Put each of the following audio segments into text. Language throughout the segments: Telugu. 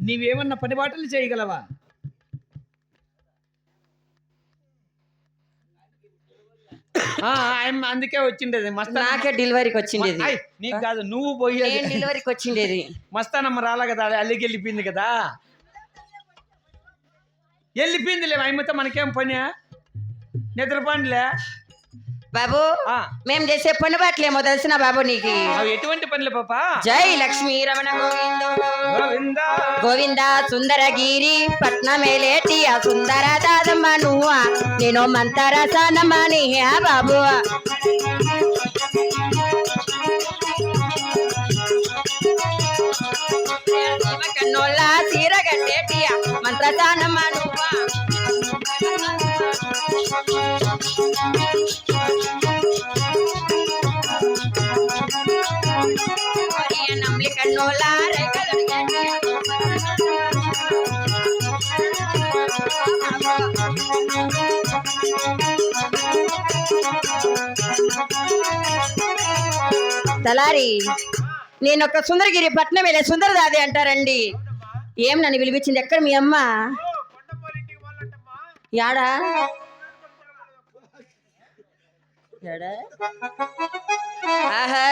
నీవేమన్నా పని బాటలు చేయగలవా? ఆ, ఆయమ్మ అందుకే వచ్చిండేది. మస్తాన్ నాకే డెలివరీకి వచ్చిండేది. నీకు కాదు నువ్వు పోయేది. నేను డెలివరీకి వచ్చిండేది. మస్తానమ్మ రాలా కదా అల్లికి వెళ్ళిపోయింది కదా. వెళ్ళిపోయిందిలే ఆయమ్మతో మనకేం పని? నిద్రపండిలే బాబు మేము చేసే పని బాట్లేమో తెలిసిన బాబు నీకు? ఎటువంటి పనులు పాప? జై లక్ష్మీ రమణ గోవింద. గోవిందా. గోవింద సుందరగిరి పట్నమేలేటి ఆ సుందర దాదమ్మ నువ్వు? నేను మంతర సానమ్మని బాబు. కన్నోళ్ళ చీర కట్టేటి మంత్ర సానమ్మ నువ్వు? తలారి నేను ఒక సుందరగిరి పట్నం వెళ్ళే సుందర దాది అంటారండి. ఏం నన్ను పిలిపించింది? ఎక్కడ మీ అమ్మ? యాడా? ఆహా.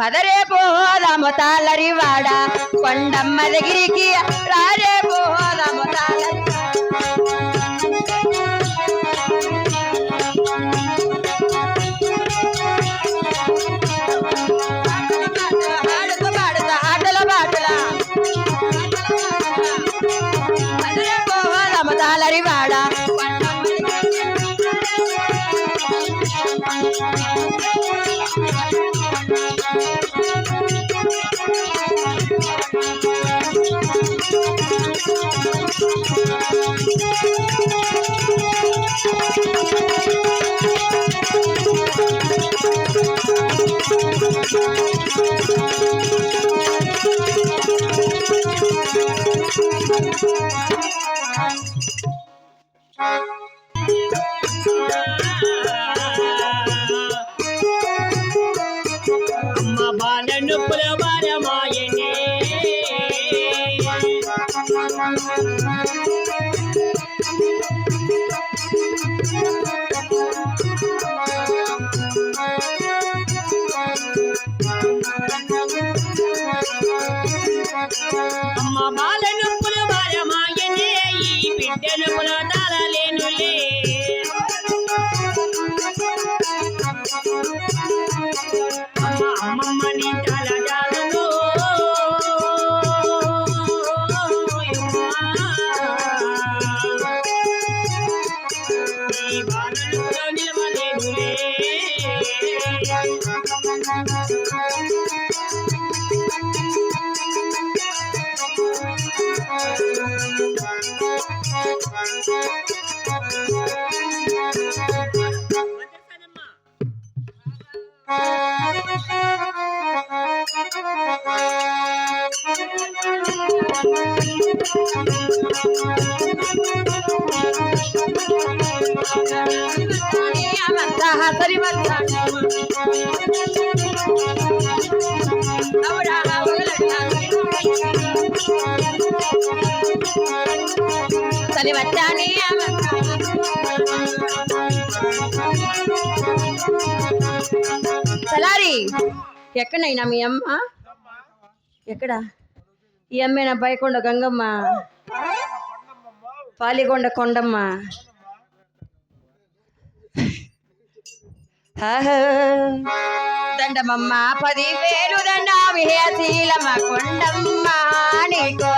పదరే పోదాము తాళరి కొండమ్మ దగ్గరికి రారే పోదాము తాళరి పోదాము అమ్మ బాల నొప్పులు భారమాయనే ఈ బిడ్డను పులదారలేనులే అమ్మ అమ్మమ్మని తలజాలను ఈ బాణంలో నిలవలేనులే. సరి వచ్చాని సలారి ఎక్కడైనా మీ అమ్మ? ఎక్కడ? ఈ అమ్మేనా బైకొండ గంగమ్మ. పాలిగొండ కొండమ్మ. దండమమ్మ పది వేలు దండ హే కొండమ్మ నీకు.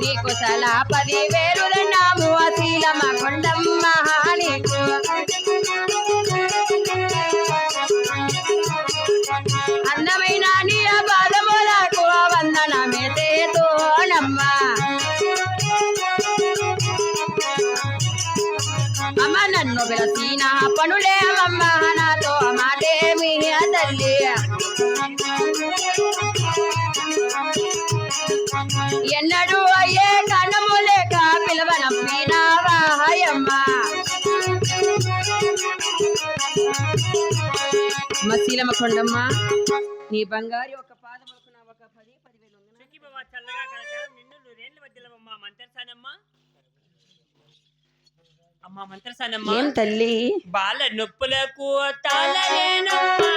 నీకు సలా పది వేలు ఎన్నడూ అయ్యే కన్నము లేక పిలవనమ్మినావాయమ్మ మసి నీలమ్మ కొండమ్మ నీ బంగారి ఒక పాదములకు నా ఒక పది పదివేలు ఉంది సుఖీ బాబా చల్లగా కనుక నిన్ను నూరేళ్ళు వద్దులవమ్మా మంత్రసానమ్మ. అమ్మా మంత్రసానమ్మ ఏం తల్లి? బాల నొప్పులకు తాళలేనమ్మా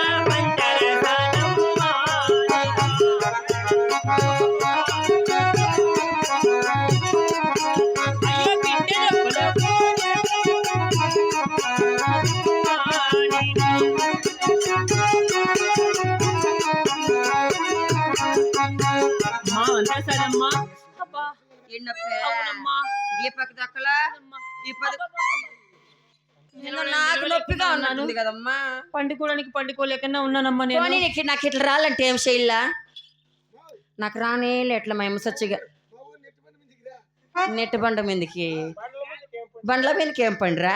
ఎన్నొప్పి నాకు నొప్పిగా ఉన్నాను కదమ్మా. పండుకోవడానికి పండుకోలేకన్నా ఉన్నానమ్మా నేను. నాకు ఇట్లా రాలంటే ఏం చేయాలా? నాకు రానే లేట్ల మేము సచ్చిగా. నెట్ బండ మీదకి. బండ్ల మీదకి ఏం పండురా?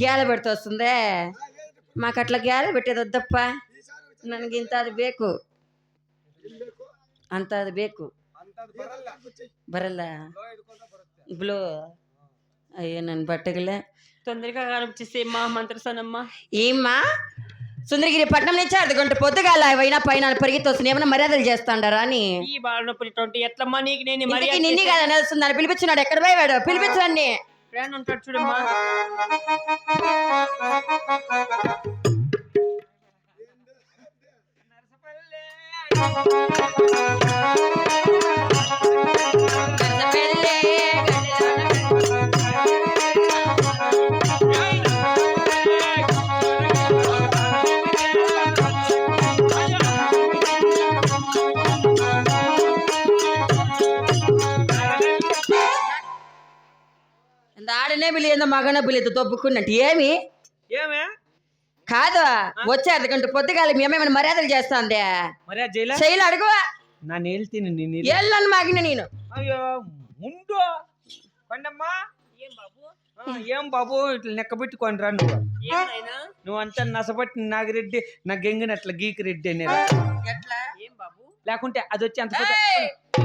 గ్యాల పెడుతూ వస్తుందే? మాకు అట్లా గ్యాల పెట్టేది వద్దప్ప. నన్ను ఇంత అది బేకు ಅಂತ ಅದು ಬೇಕು ಬರಲ್ಲ ಬ್ಲೂ ಅಯ್ಯೋ ನನ್ನ ಬಟ್ಟೆಗಳೇ తొందరగా కనిపించేస్తే మా మంత్రసానమ్మ ఏమ్మా సుందరగిరి పట్నం నుంచి అర్ధ గంట పొద్దుగాల అయినా పైన పరిగెత్తి వస్తుంది ఏమైనా మర్యాదలు చేస్తాండారా అని ఈ బాల నొప్పి ఇటువంటి ఎట్లమ్మా నీకు నేను మరి ఇంటికి నిన్ని కదా నడుస్తుందని పిలిపించున్నాడు ఎక్కడ పోయాడు పిలిపించండి ఫ్రెండ్ ఉంటాడు చూడమ్మా அந்த ఆడనే పిలిచిందో మగన పిలిచిందో తొప్పుకున్నట్టు ఏమి? ఏమే? కాదు వచ్చే కంటే పొద్దుగాల మేమేమైనా మర్యాదలు చేస్తాందే? మర్యాద చేయలే? అడుగువా నన్ను వెళ్తీని నేను మాగిన నేను. అయ్యో ముందు. కొండమ్మా ఏం బాబు? ఏం బాబు? ఇట్లా నెక్క పెట్టుకోండిరా నువ్వు. నువ్వు అంతా నసపట్టి నాగిరెడ్డి నా గెంగినట్ల గీకిరెడ్డి అనేది లేకుంటే అది వచ్చి అంత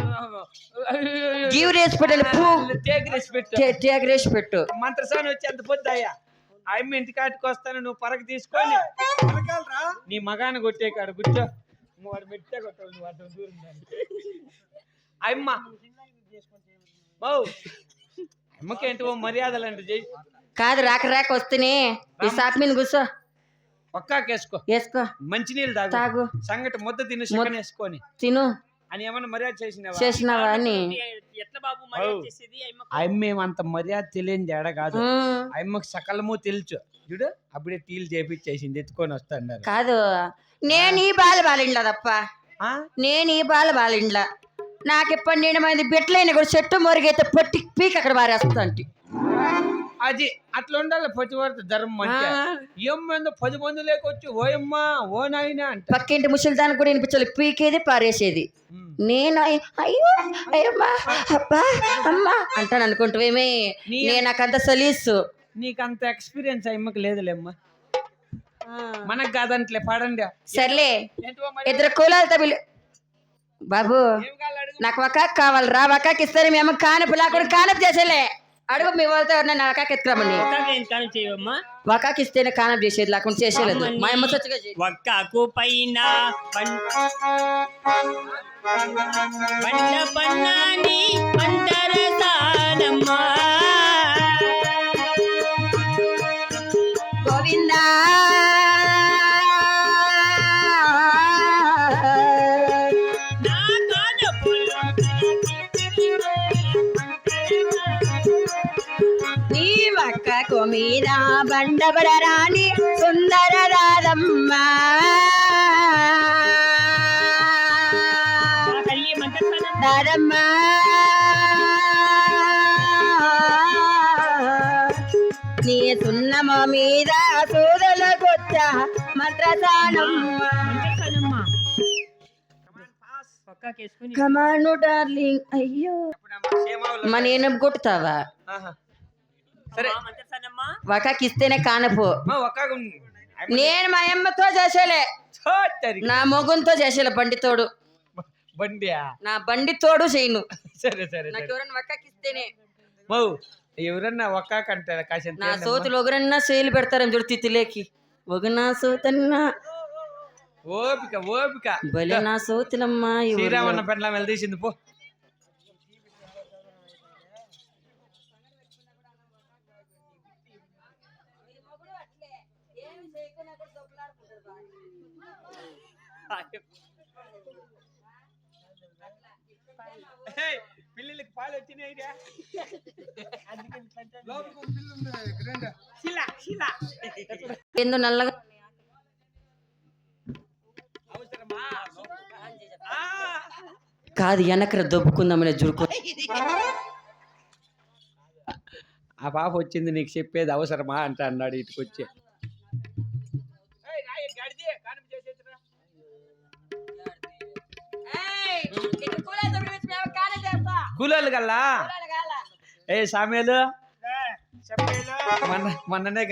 పెద్ద- ఏయ్! అయ్యో, గివ్ రేసి పెట్టాలి పూ. తేగి రెసి పెట్టు. టే- టేక్ రేసి పెట్టు. మంత్రసాని వచ్చి అంత పొద్దాయా ఆయమ్మ ఇంటి కాటికి వస్తాను నువ్వు పరక తీసుకొని. నీ మగాన్ని కొట్టే కాడు కూర్చో. నువ్వు వాడు పెట్టే కొట్టావు నువ్వు అటు దూరం. అమ్మ. బావు అమ్మకేంటి ఓ మర్యాదలు అంటే చెయ్యి. కాదు రాక రాక వస్తేనే. ఈ సాప్ మీద కూర్చో. ఒక్కాకేసుకో. వేసుకో. మంచినీళ్ళు తాగు. తాగు. సంగటి ముద్ద తిని వేసుకొని. తిను. అని ఏమన్నా మర్యాద చేసినావా? చేసినావా అని? ఎట్లా బాబు మరి చేసేది అయ్యమ్మ అమ్మ అంత మర్యాద తెలియని ఏడ కాదు. అమ్మకు సకలము తెలుసు. చూడు అప్పుడే టీలు చేపించేసింది ఎత్తుకొని వస్తాన్నారు కాదు. నేను ఈ బాల బాలిండ్లదప్ప ఆ? నేను ఈ బాల బాలిండ్ల. నాకు ఎప్పటి నేను మంది బిడ్డలైన కూడా చెట్టు మొరిగైతే పొట్టి పీక్ అక్కడ పారేస్తా అంటే అది అట్లా ఉండాలి ప్రతి వారితో ధర్మం అంటే. ఏమైందో పది మంది లేకొచ్చి ఓయమ్మా ఓ నాయనా అంట. పక్కింటి ముసలి దానికి కూడా వినిపించాలి. పీకేది పారేసేది. నేను అయ్- అయ్యో అయ్యమ్మా అబ్బా అమ్మా అంటాను అనుకుంటావేమే నేను నాకంత సలీసు. నీకు అంత ఎక్స్పీరియన్స్ అమ్మకి లేదులేమ్మా. మనకు కాదంట్లే పడండి. సర్లే ఇద్దరు కూలాలతో పిలు బాబు నాకు వకాక్ కావాలి. రా వకాక్ ఇస్తారు మేము కానపు లేకుండా కానపు చేసేలే. అడుగు మీ వాళ్ళతో ఎవరన్నా వకాక్ ఎత్తుకురామని కాను వకాక్ ఇస్తేనే కానపు చేసేది లేకుండా చేసేలేదు మా అమ్మ సచ్చిగా పైన బండ పన్నాని అంతరసానమ్మా గోవిందా వక్కకు మీద బండబడరాని సుందర రాధమ్మా. నా రాధమ్మా. నీ సున్నమ మీద సూదలకొచ్చ మంత్రసానమ్మ మంత్రసానమ్మ కమాను డార్లింగ్ అయ్యో. మన ఏనం కొట్టుతావా. సరే. వకాకి ఇస్తేనే కానపు. నేను మా అమ్మతో చేసేలే. నా మొగుంతో చేసేలే బండి తోడు బండియా? నా బండి తోడు చేయను. సరే సరే నాకు ఎవరన్నా వక్కకి ఇస్తేనే మౌ ఎవరన్నా ఒక్క కంటారా కాసిన నా సోతులు ఒకరన్నా సేలు పెడతారని చూడు తిత్తిలేకి ఒక నా సోతన్న. ఓపిక ఓపిక. బలి నా సోతులమ్మ. శ్రీరామన్న పెండ్లం వెళ్తీసింది పో. పిల్లలకి పాలు శిలా ఏందో నల్లగా అవసరమా? ఆ, కాదు వెనకర దొబ్బుకుందామని జురుకు ఆ పాప వచ్చింది నీకు చెప్పేది అవసరమా అంట అన్నాడు ఇటుకొచ్చి. కూలోళ్ళు గల్లా ఏ సామేలు మొన్న మొన్ననే